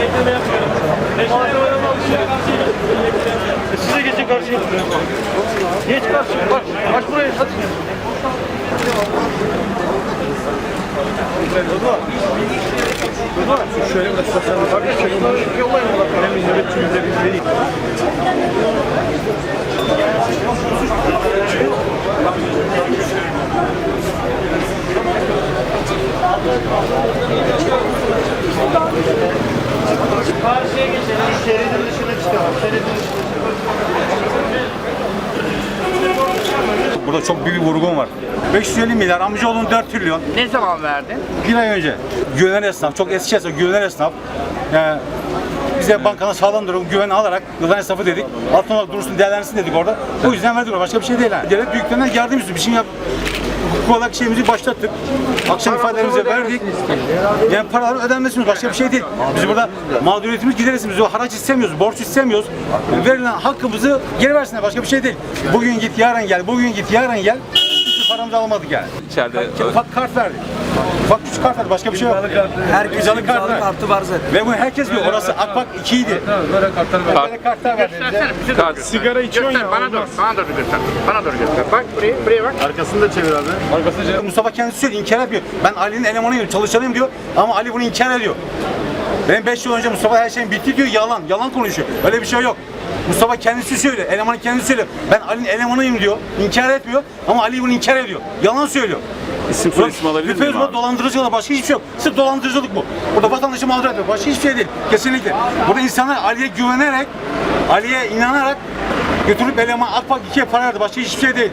Bekleme. Teşekkür ederim. E, Size geçin karşıya. Geç karşıya. Bak. Aç burayı. Hadi. Şöyle Tabii şöyle yollayın. Hem nöbetçimize biz vereyim. Karşıya geçelim. Şeridin dışına çıkalım. Şeridin dışına Burada çok büyük bir vurgun var. 550 milyar, amcaoğlum 4 trilyon. Ne zaman verdin? Bir ay önce. Güvenen esnaf, çok eski esnaf, güvenen esnaf. Yani bize bankanın sağlam durum güven alarak güven esnafı dedik. Altın olarak dursun, değerlensin dedik orada. Bu yüzden verdik orada. Başka bir şey değil. Yani. Devlet büyüklerinden yardım istiyor. Bir şey yap. Hukuk olarak şeyimizi başlattık. Akşam ifadelerimizi verdik. Yani paraların ödenmesi başka bir şey değil. Biz burada mağduriyetimiz giderisimiz. Biz haraç istemiyoruz, borç istemiyoruz. Verilen hakkımızı geri versinler. Başka bir şey değil. Bugün git, yarın gel. Bugün git, yarın gel. Paramızı almadık yani. İçeride Ufak kart verdi. Ufak küçük kart verdi. Başka bir şey yok. Herkesin İmzalı kart verdi. kartı var zaten. Ve bunu herkes biliyor. Orası Akbak 2 idi. Böyle kartlar verdi. Böyle kartlar verdi. Göstersene bize Kart. doğru göster. Sigara içiyorsun ya, bana doğru. Bana doğru göster. Bana doğru göster. Bak buraya, buraya bak. Arkasını da çevir abi. Mustafa kendisi söylüyor, inkar yapıyor. Ben Ali'nin elemanıyım, çalışanıyım diyor. Ama Ali bunu inkar ediyor. Benim 5 yıl önce Mustafa her şeyin bitti diyor, yalan. Yalan konuşuyor. Öyle bir şey yok. Mustafa kendisi söylüyor, elemanı kendisi söylüyor. Ben Ali'nin elemanıyım diyor, inkar etmiyor. Ama Ali bunu inkar ediyor. Yalan söylüyor. isim soy isim alabilir miyim abi? dolandırıcılık başka hiçbir şey yok. Sırf dolandırıcılık bu. Burada vatandaşı mağdur ediyor. Başka hiçbir şey değil. Kesinlikle. Burada insanlar Ali'ye güvenerek, Ali'ye inanarak götürüp eleman Akpak 2'ye para verdi. Başka hiçbir şey değil.